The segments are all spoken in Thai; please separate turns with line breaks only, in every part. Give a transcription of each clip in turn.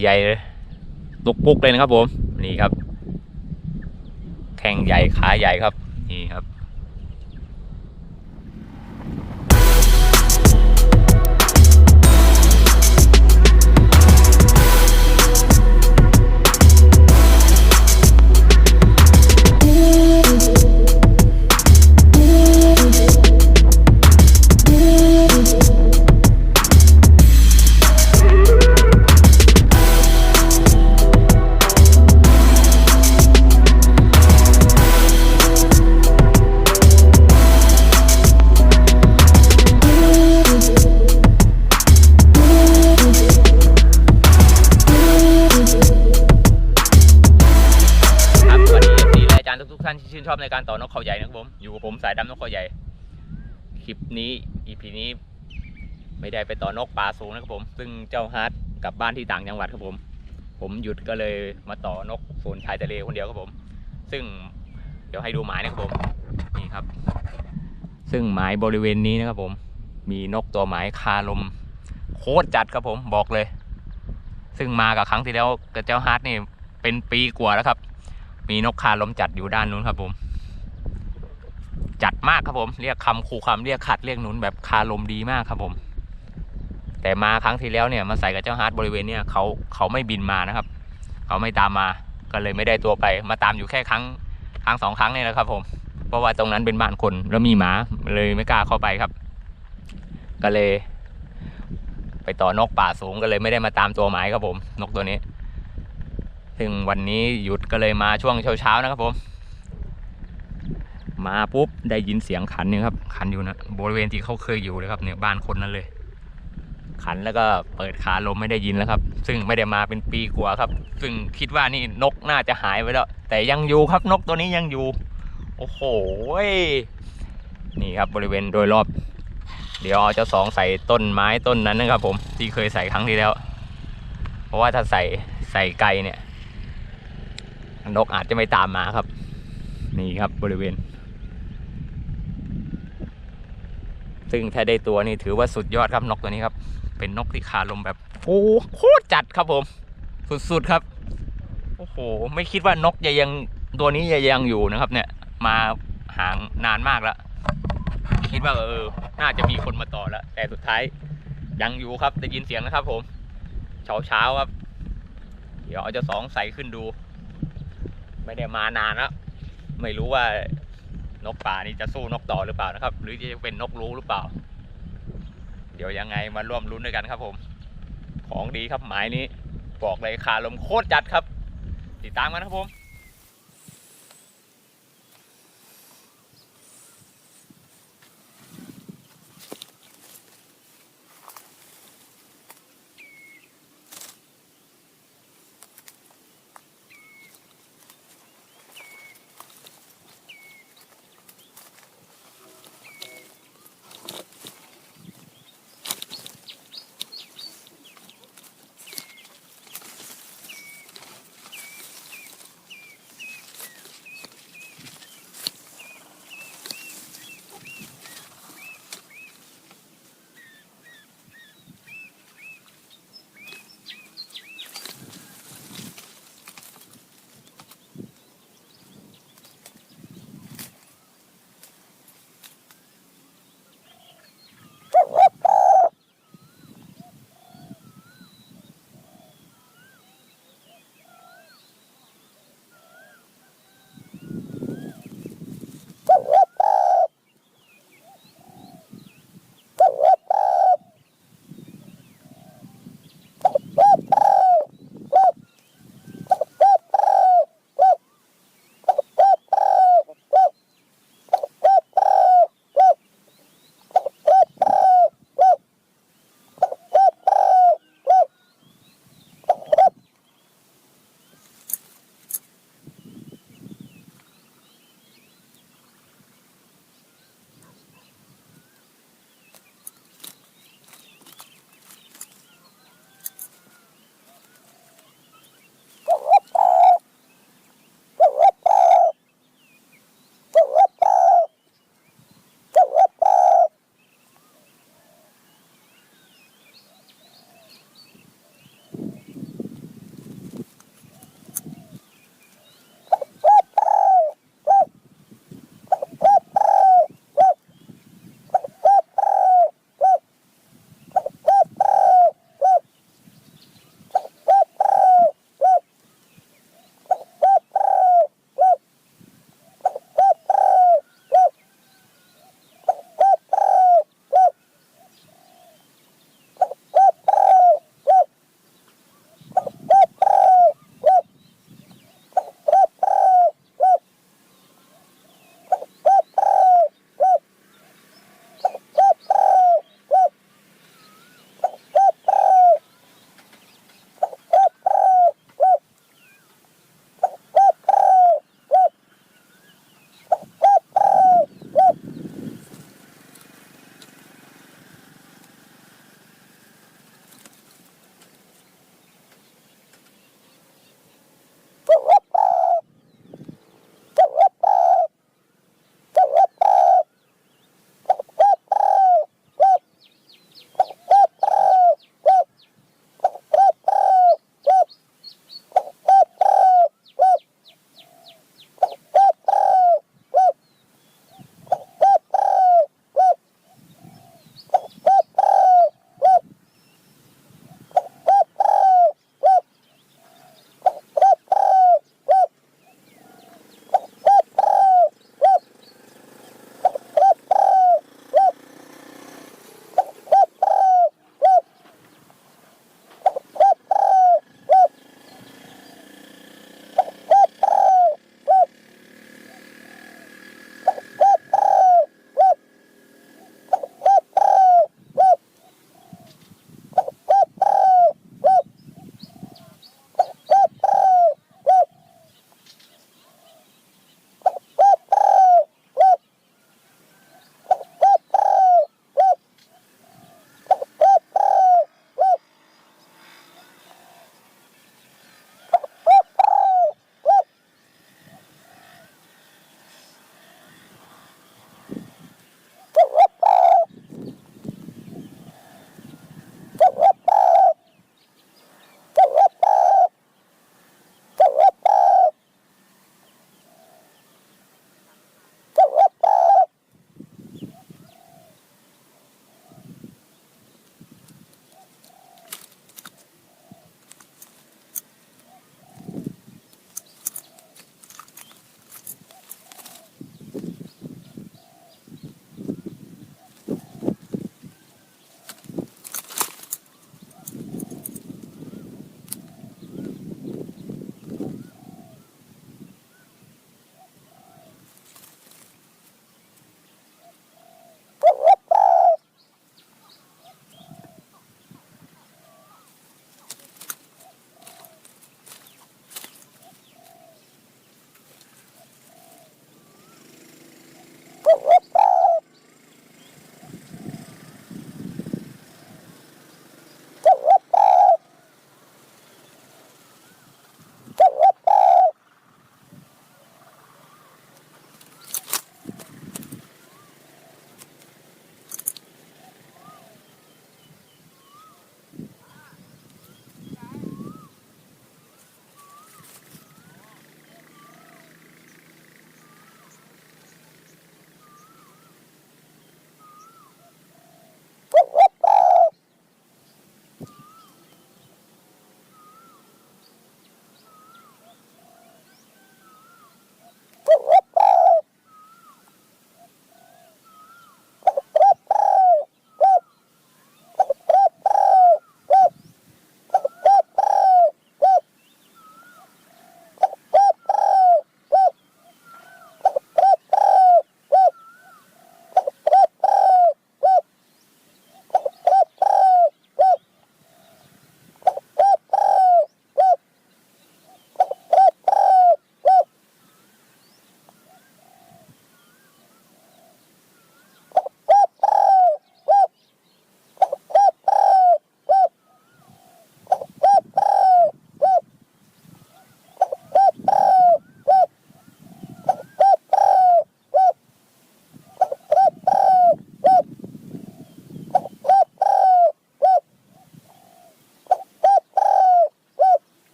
ใหญ่เลยตุกปุกเลยนะครับผม นี่ครับ แข้งใหญ่ขาใหญ่ครับ ไม่ไปต่อนกป่าสูงนะครับผม ซึ่งเจ้าฮาร์ดกลับบ้านที่ต่างจังหวัดครับผม ผมหยุดก็เลยมาต่อนกโซนชายทะเลคนเดียวครับผม ซึ่งเดี๋ยวให้ดูหมายนะครับผมนี่ครับ ซึ่งหมายบริเวณนี้นะครับผม มีนกตัวหมายคาลมโคตรจัดครับผมบอกเลย ซึ่งมากับครั้งที่แล้วกับเจ้าฮาร์ดนี่เป็นปีกว่าแล้วครับ มีนกคาลมจัดอยู่ด้านนู้นครับผมจัดมากครับผม เรียกคำคูคำเรียกขัดเรียกหนุนแบบคาลมดีมากครับผม แต่มาครั้งที่แล้วเนี่ยมาใส่กับเจ้าฮาร์ดบริเวณเนี่ยเขาเขาไม่บินมานะครับ เขาไม่ตามมาก็เลยไม่ได้ตัวไป มาตามอยู่แค่ครั้งครั้งสองครั้งเนี่ยแหละครับ ผม เพราะว่าตรงนั้นเป็นบ้านคนแล้วมีหมาเลยไม่กล้าเข้าไปครับ ก็เลย ไปต่อนกป่าสูงก็เลยไม่ได้มาตามตัวหมายครับผม นกตัวนี้ ซึ่งวันนี้หยุดก็เลยมาช่วงเช้าๆนะครับผม มาปุ๊บได้ยินเสียงขันนี่ครับขันอยู่นะบริเวณที่เขาเคยอยู่เลยครับเนี่ยบ้านคนนั้นเลย ขันแล้วก็เปิดขาลมไม่ได้ยินแล้วครับ ซึ่งไม่ได้มาเป็นปีกว่าครับ ซึ่งคิดว่านี่นกน่าจะหายไปแล้ว แต่ยังอยู่ครับนกตัวนี้ยังอยู่ โอ้โหนี่ครับบริเวณโดยรอบ เดี๋ยวเจ้าสองใส่ต้นไม้ต้นนั้นนะครับ ผมที่เคยใส่ครั้งที่แล้ว เพราะว่าถ้าใส่ใส่ไกลเนี่ย นกอาจจะไม่ตามมาครับ นี่ครับบริเวณ ซึ่งถ้าได้ตัวนี่ถือว่าสุดยอดครับนกตัวนี้ครับ เป็นนกที่ขาลมแบบโอ้โคตรจัดครับผม สุดๆครับ โอ้โห ไม่คิดว่านกจะยังตัวนี้จะยังอยู่นะครับ เนี่ย มาห่างนานมากแล้วคิดว่าเออ น่าจะมีคนมาต่อแล้ว แต่สุดท้ายยังอยู่ครับได้ยินเสียงนะครับ ผมเช้าเช้าครับ เดี๋ยวเอาเจะสองใส่ขึ้นดู ไม่ได้มานานแล้วไม่รู้ว่านกป่านี่จะสู้นกต่อหรือเปล่านะครับ หรือจะเป็นนกรู้หรือเปล่า เดี๋ยวยังไงมาร่วมลุ้นด้วยกันครับผม ของดีครับหมายนี้ บอกเลยคาลมโคตรจัดครับ ติดตามกันนะครับผม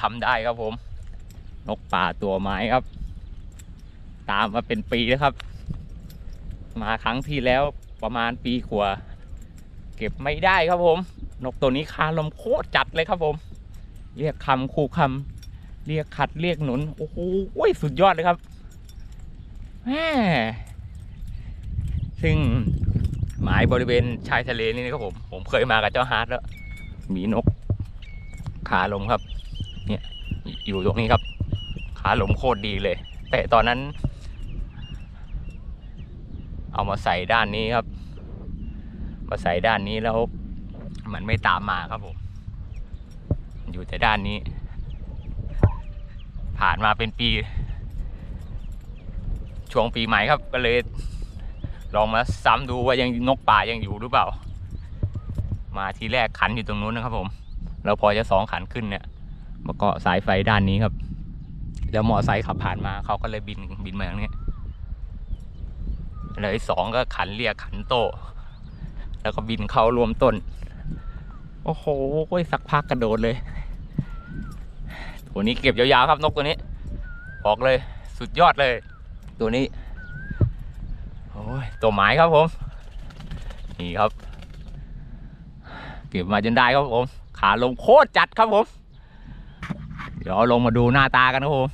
ทำได้ครับผม นกป่าตัวไม้ครับ ตามมาเป็นปีแล้วครับ มาครั้งที่แล้วประมาณปีกว่าเก็บไม่ได้ครับผม นกตัวนี้คาลมโคตรจัดเลยครับผม เรียกคำคู่คำเรียกขัดเรียกหนุนโอ้โหสุดยอดเลยครับแหมซึ่งหมายบริเวณชายทะเลนี่นะครับผม ผมเคยมากับเจ้าฮาร์ดแล้ว มีนกขาลมครับ อยู่ตรงนี้ครับ ขาหลมโคตรดีเลย แต่ตอนนั้น เอามาใส่ด้านนี้ครับ มาใส่ด้านนี้แล้ว มันไม่ตามมาครับผม อยู่แต่ด้านนี้ ผ่านมาเป็นปี ช่วงปีใหม่ครับก็เลย ลองมาซ้ำดูว่ายังนกป่ายังอยู่หรือเปล่า มาทีแรกขันอยู่ตรงนู้นนะครับผมเราพอจะสองขันขึ้นเนี่ย มาเกาะสายไฟด้านนี้ครับ แล้วมอไซค์ขับผ่านมาเขาก็เลยบินบินมาอย่างนี้เลยสองก็ขันเรียกขันโต แล้วก็บินเข้ารวมต้น โอ้โหสักพักกระโดดเลย ตัวนี้เก็บยาวๆครับนกตัวนี้บอกเลยสุดยอดเลย ตัวนี้โอ้ยตัวไม้ครับผม นี่ครับ เก็บมาจนได้ครับผม ขาลงโคตรจัดครับผม เดี๋ยวลงมาดูหน้าตากันครับผม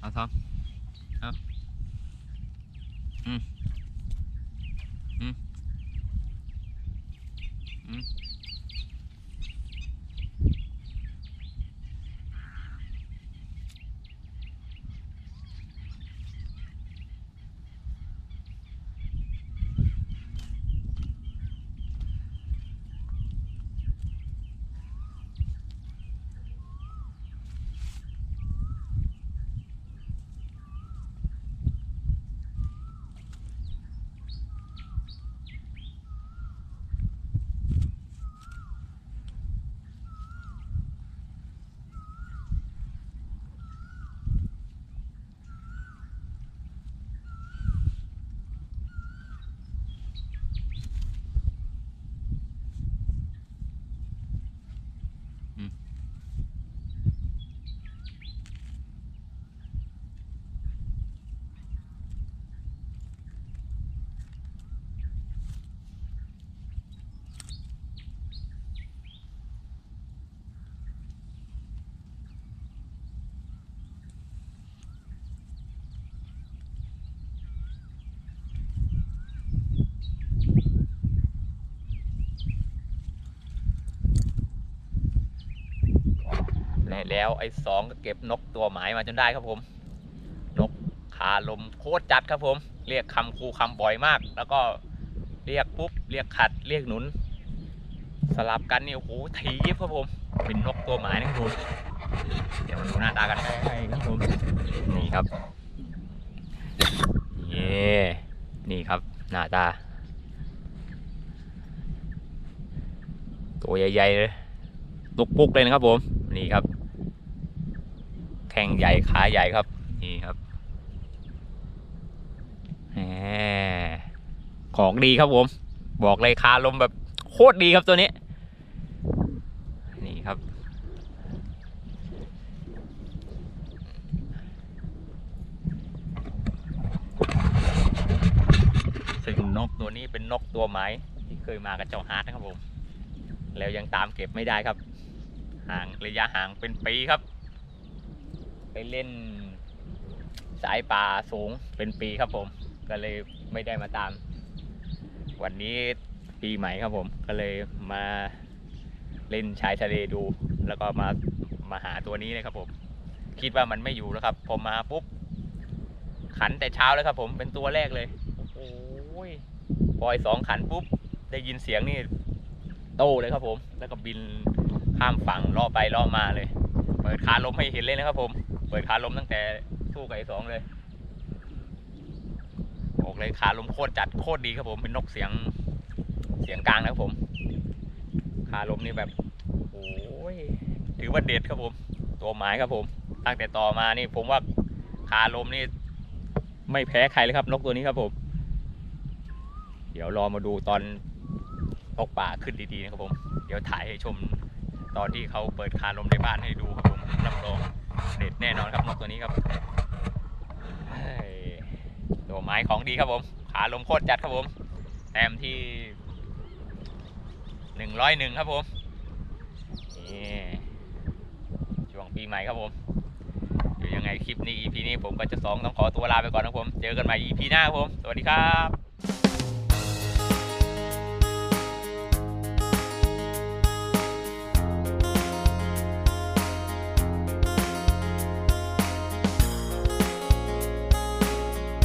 เอาทองเอาอืม อืม อืม และแล้วไอ้สองก็เก็บนกตัวหมายมาจนได้ครับผม นกขาลมโคตรจัดครับผม เรียกคำครูคำบ่อยมาก แล้วก็เรียกปุ๊บเรียกขัดเรียกหนุน สลับกันนี่โอ้โหทีบครับผม เป็นนกตัวหมายนะครับผมเดี๋ยวมาดูหน้าตากันใกล้ๆครับผมนี่ครับเย่นี่ครับหน้าตา ตัวใหญ่ๆเลยตุกปุกเลยนะครับผม นี่ครับแข้งใหญ่ขาใหญ่ครับ นี่ครับแหมของดีครับผม บอกเลยคาลมแบบโคตรดีครับตัวนี้ นี่ครับนนกตัวนี้เป็นนกตัวไม้ที่เคยมากับเจ้าฮาร์ดนะครับผม แล้วยังตามเก็บไม่ได้ครับ ห่างระยะห่างเป็นปีครับ เล่นสายป่าสูงเป็นปีครับผม ก็เลยไม่ได้มาตาม วันนี้ปีใหม่ครับผม ก็เลยมาเล่นชายทะเลดู แล้วก็มามาหาตัวนี้เลยครับผม คิดว่ามันไม่อยู่แล้วครับ พอมาปุ๊บ ขันแต่เช้าแล้วครับผมเป็นตัวแรกเลย โอ้ยปล่อยสองขันปุ๊บ ได้ยินเสียงนี่โตเลยครับผม แล้วก็บินข้ามฝั่งล่อไปล่อมาเลย เปิดขาลมให้เห็นเลยนะครับผม เปิดขาลมตั้งแต่สู้กับไอ้สองเลยบอกเลยขาลมโคตรจัดโคตรดีครับผมเป็นนกเสียงเสียงกลางนะครับผมขาลมนี่แบบโอ้ยถือว่าเด็ดครับผม ตัวหมายครับผม ตั้งแต่ต่อมานี่ผมว่าขาลมนี่ ไม่แพ้ใครเลยครับ นกตัวนี้ครับผม เดี๋ยวรอมาดูตอนตกป่าขึ้นดีๆนะครับผม เดี๋ยวถ่ายให้ชม ตอนที่เขาเปิดคาลมในบ้านให้ดูครับผมรับรองเด็ดแน่นอนครับนกตัวนี้ครับตัวไม้ของดีครับผม ขาลมโคตรจัดครับผมแต้มที่หนึ่งร้อยหนึ่งครับผมนี่ช่วงปีใหม่ครับผมเดี๋ยวยังไงคลิปนี้ EP นี้ผมก็จะสองต้องขอตัวลาไปก่อนนะครับผม เจอกันใหม่ EP หน้าครับผม สวัสดีครับ